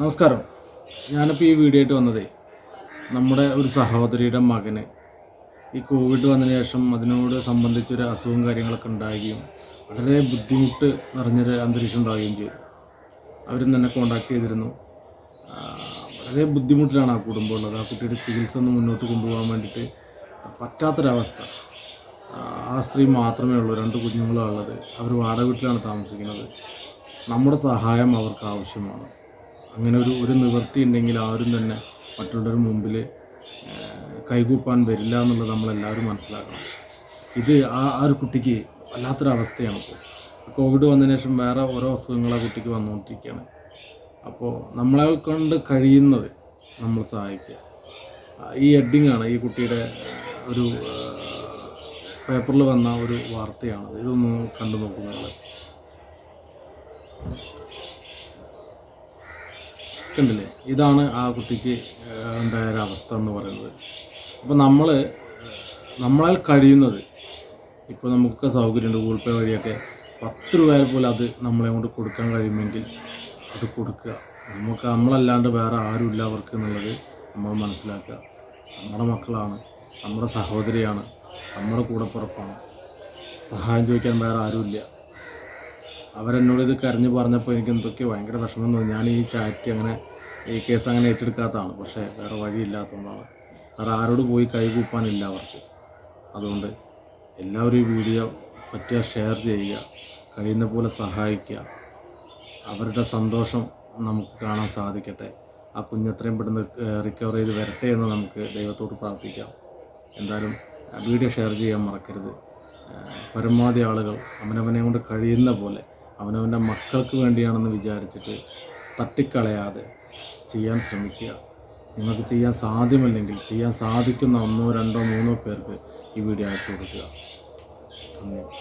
നമസ്കാരം. ഞാനിപ്പോൾ ഈ വീഡിയോ ആയിട്ട് വന്നതേ നമ്മുടെ ഒരു സഹോദരിയുടെ മകന്. ഈ കോവിഡ് വന്നതിന് ശേഷം അതിനോട് സംബന്ധിച്ചൊരു അസുഖവും കാര്യങ്ങളൊക്കെ ഉണ്ടാകുകയും വളരെ ബുദ്ധിമുട്ട് നിറഞ്ഞൊരു അന്തരീക്ഷം ഉണ്ടാവുകയും ചെയ്തു. അവരും തന്നെ കോണ്ടാക്ട് ചെയ്തിരുന്നു. വളരെ ബുദ്ധിമുട്ടിലാണ് ആ കുടുംബം ഉള്ളത്. ആ കുട്ടിയുടെ ചികിത്സ ഒന്ന് മുന്നോട്ട് കൊണ്ടുപോകാൻ വേണ്ടിയിട്ട് പറ്റാത്തൊരവസ്ഥ. ആ, സ്ത്രീ മാത്രമേ ഉള്ളൂ രണ്ട് കുഞ്ഞുങ്ങളാണ് ഉള്ളത് അവർ വാടക വീട്ടിലാണ് താമസിക്കുന്നത്. നമ്മുടെ സഹായം അവർക്ക് ആവശ്യമാണ്. അങ്ങനെ ഒരു ഒരു നിവൃത്തി ഉണ്ടെങ്കിൽ ആരും തന്നെ മറ്റുള്ളവരുടെ മുമ്പിൽ കൈകൂപ്പാൻ വരില്ല എന്നുള്ളത് നമ്മളെല്ലാവരും മനസ്സിലാക്കണം. ഇത് ആ ആ ഒരു കുട്ടിക്ക് വല്ലാത്തൊരവസ്ഥയാണ് ഇപ്പോൾ. കോവിഡ് വന്നതിന് ശേഷം വേറെ ഓരോ അസുഖങ്ങൾ ആ കുട്ടിക്ക് വന്നുകൊണ്ടിരിക്കുകയാണ്. അപ്പോൾ നമ്മളെ കൊണ്ട് കഴിയുന്നത് നമ്മൾ സഹായിക്കുക. ഈ ഹെഡിങ് ആണ് ഈ കുട്ടിയുടെ ഒരു പേപ്പറിൽ വന്ന ഒരു വാർത്തയാണ്. ഇതൊന്ന് കണ്ടു നോക്കൂ കണ്ടില്ലേ? ഇതാണ് ആ കുട്ടിക്ക് ഉണ്ടായ ഒരു അവസ്ഥ എന്ന് പറയുന്നത്. അപ്പോൾ നമ്മൾ നമ്മളാൽ കഴിയുന്നത് ഇപ്പോൾ നമുക്കൊക്കെ സൗകര്യമുണ്ട് ഗൂഗിൾ പേ വഴിയൊക്കെ. പത്ത് രൂപയിൽ പോലും അത് നമ്മളെ കൊണ്ട് കൊടുക്കാൻ കഴിയുമെങ്കിൽ അത് കൊടുക്കുക. നമുക്ക് നമ്മളല്ലാണ്ട് വേറെ ആരുമില്ല അവർക്ക് എന്നുള്ളത് നമ്മൾ മനസ്സിലാക്കുക. നമ്മുടെ മക്കളാണ് നമ്മുടെ സഹോദരിയാണ് നമ്മുടെ കൂടപ്പുറപ്പാണ് സഹായം ചോദിക്കാൻ വേറെ ആരുമില്ല. അവരെന്നോട് ഇത് കരഞ്ഞു പറഞ്ഞപ്പോൾ എനിക്ക് എന്തൊക്കെയോ ഭയങ്കര വിഷമം തോന്നി. ഞാൻ ഈ ചാറ്റ് അങ്ങനെ ഈ കേസ് അങ്ങനെ ഏറ്റെടുക്കാത്തതാണ്. പക്ഷേ വേറെ വഴിയില്ലാത്തതുകൊണ്ടാണ്. വേറെ ആരോട് പോയി കൈകൂപ്പാനില്ല അവർക്ക്. അതുകൊണ്ട് എല്ലാവരും ഈ വീഡിയോ പറ്റിയ ഷെയർ ചെയ്യുക കഴിയുന്ന പോലെ സഹായിക്കുക. അവരുടെ സന്തോഷം നമുക്ക് കാണാൻ സാധിക്കട്ടെ. ആ കുഞ്ഞത്രയും പെട്ടെന്ന് റിക്കവർ ചെയ്ത് വരട്ടെ എന്ന് നമുക്ക് ദൈവത്തോട് പ്രാർത്ഥിക്കാം. എന്തായാലും വീഡിയോ ഷെയർ ചെയ്യാൻ മറക്കരുത്. പരമാവധി ആളുകൾ അവനവനെ കൊണ്ട് കഴിയുന്ന പോലെ അവനവന്റെ മക്കൾക്ക് വേണ്ടിയാണെന്ന് വിചാരിച്ചിട്ട് തട്ടിക്കളയാതെ ചെയ്യാൻ ശ്രമിക്കുക. നിങ്ങൾക്ക് ചെയ്യാൻ സാധ്യമല്ലെങ്കിൽ ചെയ്യാൻ സാധിക്കുന്ന ഒന്നോ രണ്ടോ മൂന്നോ പേർക്ക് ഈ വീഡിയോ അയച്ചു കൊടുക്കുക. നന്ദി.